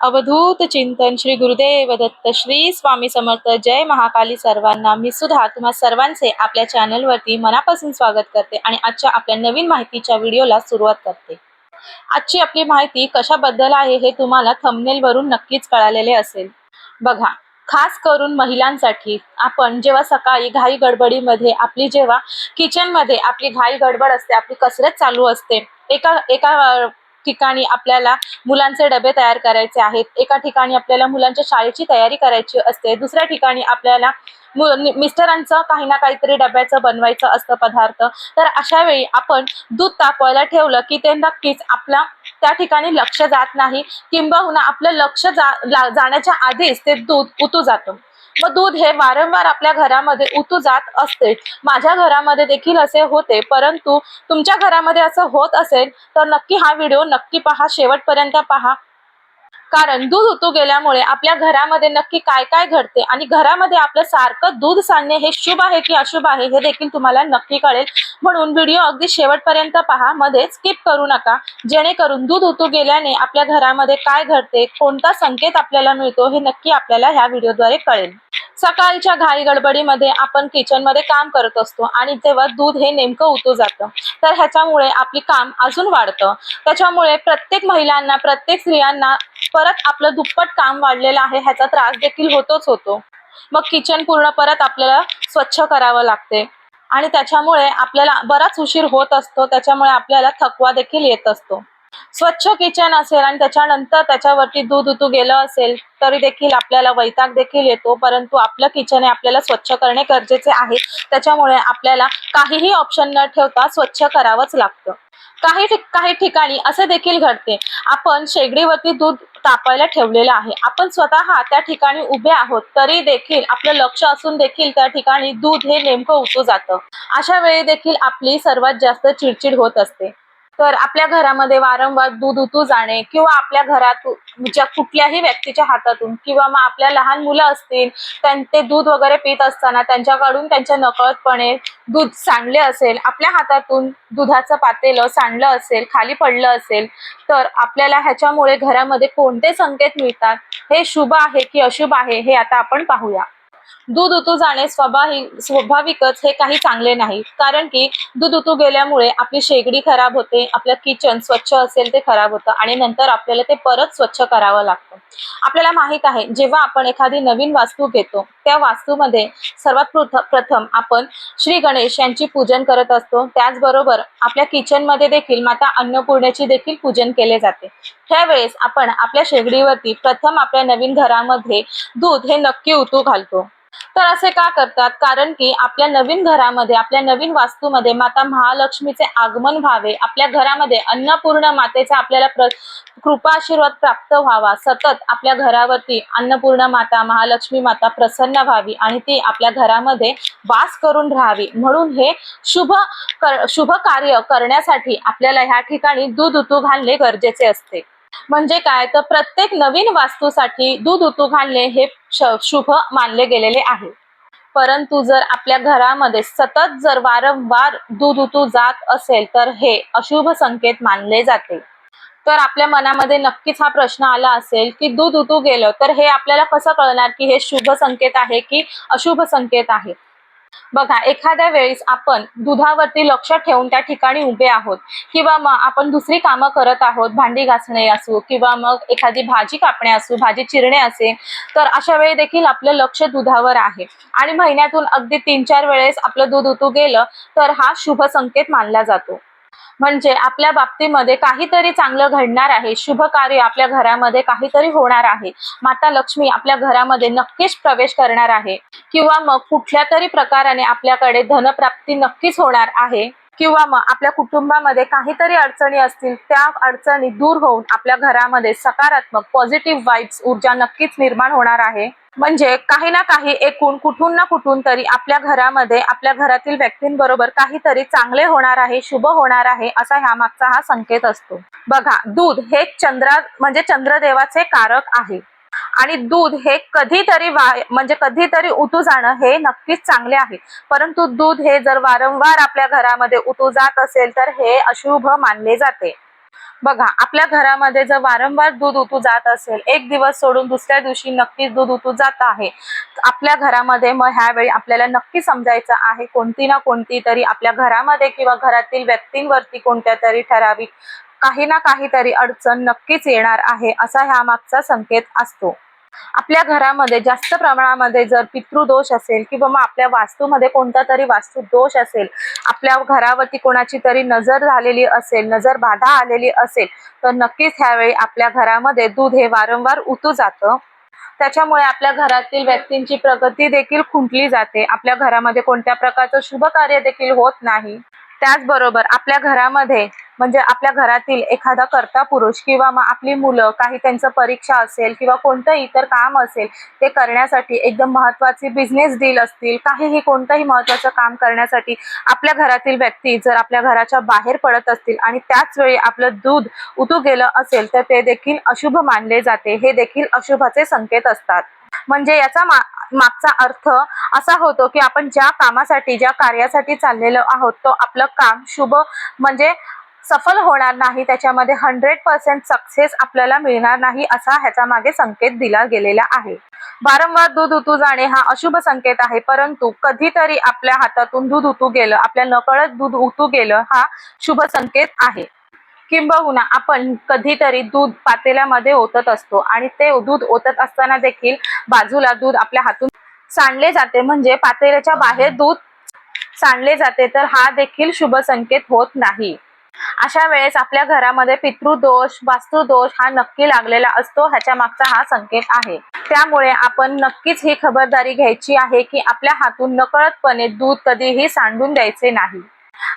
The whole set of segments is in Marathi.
अवधूत चिंतन श्री गुरुदेव दत्त श्री स्वामी समर्थ जय महाकाली सर्वांना. मी सुद्धा तुम्हा सर्वांचे आपल्या चॅनलवरती मनापासून स्वागत करते आणि आजच्या आपल्या नवीन माहितीच्या व्हिडिओला सुरुवात करते. आजची आपली माहिती कशाबद्दल आहे हे तुम्हाला थंबनेलवरून वरून नक्कीच कळालेले असेल. बघा खास करून महिलांसाठी आपण जेव्हा सकाळी घाई गडबडीमध्ये आपली जेव्हा किचनमध्ये आपली घाई गडबड असते आपली कसरत चालू असते एका एका ठिकाणी आपल्याला मुलांचे डबे तयार करायचे आहेत. एका ठिकाणी आपल्याला मुलांच्या शाळेची तयारी करायची असते. दुसऱ्या ठिकाणी आपल्याला मु- मिस्टरांचं काही ना काहीतरी डब्याचं बनवायचं असतं पदार्थ. तर अशा वेळी आपण दूध तापवायला ठेवलं की ते नक्कीच आपला त्या ठिकाणी लक्ष जात नाही. किंबहुना आपलं लक्ष जा जाण्याच्या आधीच ते दूध उतू जातं. मग दूध हे वारंवार आपल्या घरामध्ये उतू जात असते. माझ्या घरामध्ये देखील असे होते. परंतु तुमच्या घरामध्ये असं होत असेल तर नक्की हा व्हिडिओ नक्की पहा. शेवटपर्यंत पहा. कारण दूध उतू गेल्यामुळे आपल्या घरामध्ये नक्की काय काय घडते आणि घरामध्ये आपलं सारखं दूध सांडणे हे शुभ आहे की अशुभ आहे हे देखील तुम्हाला नक्की कळेल. म्हणून व्हिडिओ अगदी शेवटपर्यंत पहा मध्ये स्किप करू नका. जेणेकरून दूध उतू गेल्याने आपल्या घरामध्ये काय घडते कोणता संकेत आपल्याला मिळतो हे नक्की आपल्याला ह्या व्हिडिओद्वारे कळेल. सकाळच्या घाई गडबडीमध्ये आपण किचनमध्ये काम करत असतो आणि तेव्हा दूध हे नेमकं उतू जातं तर ह्याच्यामुळे आपली काम अजून वाढतं. त्याच्यामुळे प्रत्येक महिलांना प्रत्येक स्त्रियांना परत आपलं दुप्पट काम वाढलेलं आहे ह्याचा त्रास देखील होतोच होतो. मग किचन पूर्ण परत आपल्याला स्वच्छ करावं लागते. आणि त्याच्यामुळे आपल्याला बराच उशीर होत असतो त्याच्यामुळे आपल्याला थकवा देखील येत असतो. स्वच्छ किचन असेल आणि त्याच्यानंतर त्याच्यावरती दूध उतू गेलं असेल तरी देखील आपल्याला वैताग देखील येतो. परंतु आपलं किचन हे आपल्याला स्वच्छ करणे गरजेचे आहे. त्याच्यामुळे आपल्याला काहीही ऑप्शन न ठेवता स्वच्छ करावंच लागतं. काही ठिक काही ठिकाणी असे देखील घडते. आपण शेगडीवरती दूध तापायला ठेवलेलं आहे. आपण स्वतः त्या ठिकाणी उभे आहोत तरी देखील आपलं लक्ष असून देखील त्या ठिकाणी दूध हे नेमकं उतू जातं. अशा वेळी देखील आपली सर्वात जास्त चिडचिड होत असते. तर आपल्या घरामध्ये वारंवार दूध उतू जाणे किंवा आपल्या घरातून कुठल्याही व्यक्तीच्या हातातून किंवा मग आपल्या लहान मुलं असतील ते दूध वगैरे पित असताना त्यांच्याकडून त्यांच्या नकळतपणे दूध सांडले असेल आपल्या हातातून दुधाचं पातेलं सांडलं असेल खाली पडलं असेल तर आपल्याला ह्याच्यामुळे घरामध्ये कोणते संकेत मिळतात? हे शुभ आहे की अशुभ आहे हे आता आपण पाहूया. दूध उतू जाणे स्वाभाविक स्वाभाविकच हे काही चांगले नाही. कारण की दूध उतू गेल्यामुळे आपली शेगडी खराब होते आपलं किचन स्वच्छ असेल ते खराब होतं आणि नंतर आपल्याला ते परत स्वच्छ करावं लागतं. आपल्याला माहीत आहे जेव्हा आपण एखादी नवीन वास्तू घेतो त्या वास्तूमध्ये सर्वात प्रथम आपण श्री गणेश यांची पूजन करत असतो. त्याचबरोबर आपल्या किचनमध्ये देखील माता अन्नपूर्णेची देखील पूजन केले जाते. त्यावेळेस आपण आपल्या शेगडीवरती प्रथम आपल्या नवीन घरामध्ये दूध हे नक्की उतू घालतो. तर असे का करतात? कारण की आपल्या नवीन घरामध्ये आपल्या नवीन वास्तूमध्ये माता महालक्ष्मीचे आगमन व्हावे. आपल्या घरामध्ये अन्नपूर्ण मातेचा आपल्याला कृपा आशीर्वाद प्राप्त व्हावा. सतत आपल्या घरावरती अन्नपूर्ण माता महालक्ष्मी माता प्रसन्न व्हावी आणि ती आपल्या घरामध्ये वास करून राहावी. म्हणून हे शुभ कर शुभ कार्य करण्यासाठी आपल्याला ह्या ठिकाणी दूध उतू घालणे गरजेचे असते. म्हणजे काय? तर प्रत्येक नवीन वास्तूसाठी दूध उतू घालणे हे शुभ मानले गेलेले आहे. परंतु जर आपल्या घरामध्ये सतत जर वारंवार दूध उतू जात असेल तर हे अशुभ संकेत मानले जाते. तर आपल्या मनामध्ये नक्कीच हा प्रश्न आला असेल की दूध उतू गेलं तर हे आपल्याला कसं कळणार की हे शुभ संकेत आहे की अशुभ संकेत आहे? बघा एखाद्या वेळेस आपण दुधावरती लक्ष ठेवून त्या ठिकाणी उभे आहोत किंवा मग आपण दुसरी कामं करत आहोत भांडी घासणे असो किंवा मग एखादी भाजी कापणे असो भाजी चिरणे असेल तर अशा वेळी देखील आपलं लक्ष दुधावर आहे. आणि महिन्यातून अगदी तीन चार वेळेस आपलं दूध उतू गेलं तर हा शुभ संकेत मानला जातो. म्हणजे आपल्या बाबतीमध्ये काहीतरी चांगलं घडणार आहे. शुभ कार्य आपल्या घरामध्ये काहीतरी होणार आहे. माता लक्ष्मी आपल्या घरामध्ये नक्कीच प्रवेश करणार आहे. किंवा मग कुठल्या तरी प्रकाराने आपल्याकडे धनप्राप्ती नक्कीच होणार आहे. किंवा मग आपल्या कुटुंबामध्ये काहीतरी अडचणी असतील त्या अडचणी दूर होऊन आपल्या घरामध्ये सकारात्मक पॉझिटिव्ह वाईब्स ऊर्जा नक्कीच निर्माण होणार आहे. म्हणजे काही ना काही एकूण कुठून ना कुठून तरी आपल्या घरामध्ये आपल्या घरातील व्यक्तींबरोबर काहीतरी चांगले होणार आहे शुभ होणार आहे असा ह्या मागचा हा संकेत असतो. बघा दूध हे चंद्रा म्हणजे चंद्रदेवाचे कारक आहे. आणि दूध हे कधीतरी वा म्हणजे कधीतरी उतू जाणं हे नक्कीच चांगले आहे. परंतु दूध हे जर वारंवार आपल्या घरामध्ये उतू जात असेल तर हे अशुभ मानले जाते. बघा आपल्या घरामध्ये जर वारंवार दूध उतू जात असेल एक दिवस सोडून दुसऱ्या दिवशी नक्कीच दूध उतू जात आहे. आपल्या घरामध्ये मग ह्यावेळी आपल्याला नक्की समजायचं आहे कोणती ना कोणती तरी आपल्या घरामध्ये किंवा घरातील व्यक्तींवरती कोणत्या तरी ठराविक काही ना काहीतरी अडचण नक्कीच येणार आहे असा ह्या मागचा संकेत असतो. आपल्या घरामध्ये जास्त प्रमाणामध्ये जर पितृदोष असेल किंवा मग आपल्या वास्तूमध्ये कोणता तरी वास्तू दोष असेल आपल्या घरावरती कोणाची तरी नजर झालेली असेल नजर बाधा आलेली असेल तर नक्कीच ह्यावेळी आपल्या घरामध्ये दूध हे वारंवार उतू जातं. त्याच्यामुळे आपल्या घरातील व्यक्तींची प्रगती देखील खुंटली जाते. आपल्या घरामध्ये कोणत्या प्रकारचं शुभ कार्य देखील होत नाही. त्याचबरोबर आपल्या घरामध्ये म्हणजे आपल्या घरातील एखादा कर्ता पुरुष किंवा मग आपली मुलं काही त्यांचं परीक्षा असेल किंवा कोणतं इतर काम असेल ते करण्यासाठी एकदम महत्वाची बिझनेस डील असतील काहीही कोणतंही महत्वाचं काम करण्यासाठी आपल्या घरातील व्यक्ती जर आपल्या घराच्या बाहेर पडत असतील आणि त्याच वेळी आपलं दूध उतू गेलं असेल तर ते देखील अशुभ मानले जाते. हे देखील अशुभाचे संकेत असतात. म्हणजे याचा मा मागचा अर्थ असा होतो की आपण ज्या कामासाठी ज्या कार्यासाठी चाललेलो आहोत तो आपलं काम शुभ म्हणजे सफल होणार नाही त्याच्यामध्ये हंड्रेड पर्सेंट सक्सेस आपल्याला मिळणार नाही असा ह्याच्या मागे संकेत दिला गेलेला आहे. वारंवार दूध उतू जाणे हा अशुभ संकेत आहे परंतु कधीतरी आपल्या हातातून दूध उतू गेलं आपल्या नकळत दूध उतू गेलं हा शुभ संकेत आहे. किंबहुना आपण कधीतरी दूध पातेल्यामध्ये ओतत असतो आणि ते दूध ओतत असताना देखील बाजूला दूध आपल्या हातून सांडले जाते म्हणजे पातेल्याच्या बाहेर दूध सांडले जाते तर हा देखील शुभ संकेत होत नाही. अशा वेळेस आपल्या घरामध्ये पितृदोष वास्तुदोष हा नक्की लागलेला असतो ह्याच्या मागचा हा संकेत आहे. त्यामुळे आपण नक्कीच ही खबरदारी घ्यायची आहे की आपल्या हातून नकळतपणे दूध कधीही सांडून द्यायचे नाही.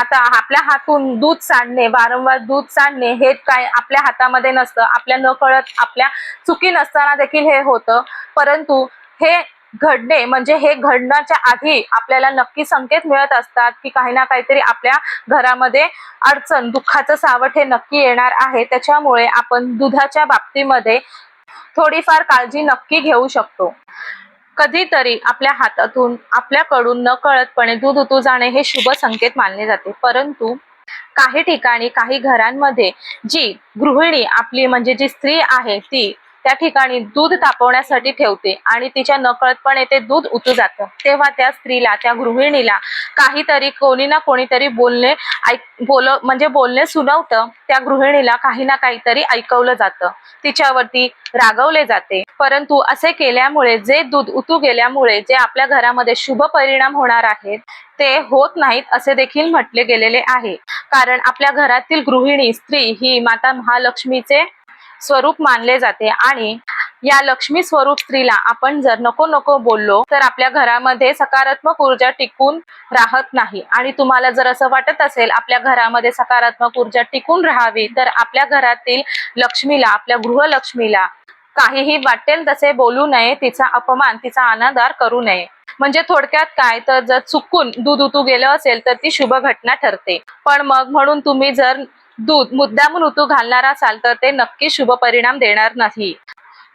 आता आपल्या हातून दूध सांडणे वारंवार दूध सांडणे हे काय आपल्या हातामध्ये नसतं. आपल्या नकळत आपल्या चुकी नसताना देखील हे होतं. परंतु हे घडणे म्हणजे हे घडण्याच्या आधी आपल्याला नक्की संकेत मिळत असतात की काही ना काहीतरी आपल्या घरामध्ये अडचण दुःखाचं सावट हे नक्की येणार आहे. त्याच्यामुळे आपण दुधाच्या बाबतीमध्ये थोडीफार काळजी नक्की घेऊ शकतो. कधीतरी आपल्या हातातून आपल्याकडून नकळतपणे दूध उतू जाणे हे शुभ संकेत मानले जाते. परंतु काही ठिकाणी काही घरांमध्ये जी गृहिणी आपली म्हणजे जी स्त्री आहे ती त्या ठिकाणी दूध तापवण्यासाठी ठेवते आणि तिच्या नकळतपणे ते दूध उतू जातं. तेव्हा त्या स्त्रीला त्या गृहिणीला काहीतरी कोणी ना कोणीतरी बोलणे ऐक बोल म्हणजे बोलणे सुनावतं. त्या गृहिणीला काही ना काहीतरी ऐकवलं जातं. तिच्यावरती रागवले जाते. परंतु असे केल्यामुळे जे दूध उतू गेल्यामुळे जे आपल्या घरामध्ये शुभ परिणाम होणार आहेत ते होत नाहीत असे देखील म्हटले गेलेले आहे. कारण आपल्या घरातील गृहिणी स्त्री ही माता महालक्ष्मीचे स्वरूप मानले जाते. आणि या लक्ष्मी स्वरूप स्त्रीला आपण जर नको नको बोललो तर आपल्या घरामध्ये सकारात्मक ऊर्जा टिकून राहत नाही. आणि तुम्हाला जर असं वाटत असेल आपल्या घरामध्ये सकारात्मक ऊर्जा टिकून राहावी तर आपल्या घरातील लक्ष्मीला आपल्या गृहलक्ष्मीला काहीही वाटेल तसे बोलू नये. तिचा अपमान तिचा अनादार करू नये. म्हणजे थोडक्यात काय? तर जर चुकून दूध उतू गेलं असेल तर ती शुभ घटना ठरते. पण मग म्हणून तुम्ही जर दूध मुद्दामून उतू घालणार असाल तर ते नक्की शुभ परिणाम देणार नाही.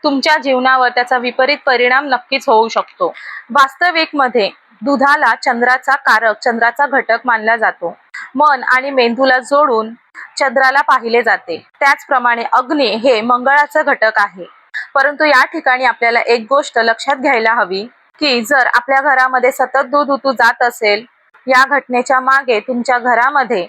तुमच्या जीवनावर त्याचा विपरीत परिणाम नक्कीच होऊ शकतो. वास्तविकमध्ये दुधाला चंद्राचा कारक चंद्राचा घटक मानला जातो. मन आणि मेंदूला जोडून चंद्राला पाहिले जाते. त्याचप्रमाणे अग्नी हे मंगळाचं घटक आहे. परंतु या ठिकाणी आपल्याला एक गोष्ट लक्षात घ्यायला हवी की जर आपल्या घरामध्ये सतत दूध उतू जात असेल या घटनेच्या मागे तुमच्या घरामध्ये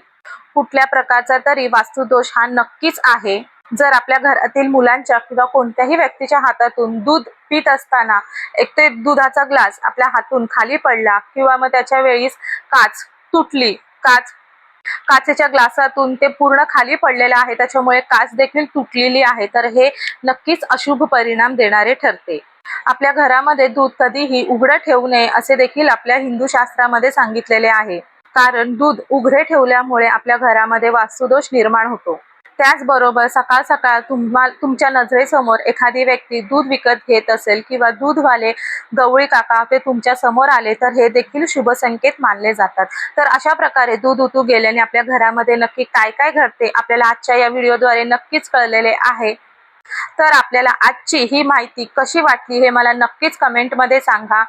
कुठल्या प्रकारचा तरी वास्तुदोष हा नक्कीच आहे. जर आपल्या घरातील मुलांच्या किंवा कोणत्याही व्यक्तीच्या हातातून दूध पित असताना एक ते दुधाचा ग्लास आपल्या हातून खाली पडला किंवा मग त्याच्या वेळीस काच तुटली काच काचेच्या ग्लासातून ते पूर्ण खाली पडलेलं आहे त्याच्यामुळे काच देखील तुटलेली आहे तर हे नक्कीच अशुभ परिणाम देणारे ठरते. आपल्या घरामध्ये दूध कधीही उघडं ठेवू नये असे देखील आपल्या हिंदू शास्त्रामध्ये सांगितलेले आहे. कारण दूध उघडे ठेवल्यामुळे आपल्या घरामध्ये वास्तुदोष निर्माण होतो. त्याचबरोबर सकाळ सकाळ तुम्हा तुमच्या नजरेसमोर एखादी व्यक्ती दूध विकत घेत असेल किंवा दूधवाले गवळी काका ते तुमच्यासमोर आले तर हे देखील शुभ संकेत मानले जातात. तर अशा प्रकारे दूध उतू गेल्याने आपल्या घरामध्ये नक्की काय काय घडते आपल्याला आजच्या या व्हिडिओद्वारे नक्कीच कळलेले आहे. तर आपल्याला आजची ही माहिती कशी वाटली हे मला नक्कीच कमेंटमध्ये सांगा.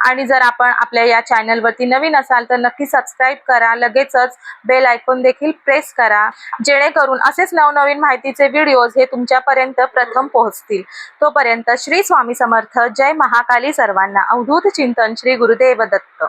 आणि जर आपण आपल्या या चॅनलवरती नवीन असाल तर नक्की सबस्क्राईब करा. लगेचच बेल आयकॉन देखील प्रेस करा. जेणेकरून असेच नवनवीन माहितीचे व्हिडिओज हे तुमच्यापर्यंत प्रथम पोहोचतील. तोपर्यंत श्री स्वामी समर्थ. जय महाकाली सर्वांना. अवधूत चिंतन श्री गुरुदेव दत्त.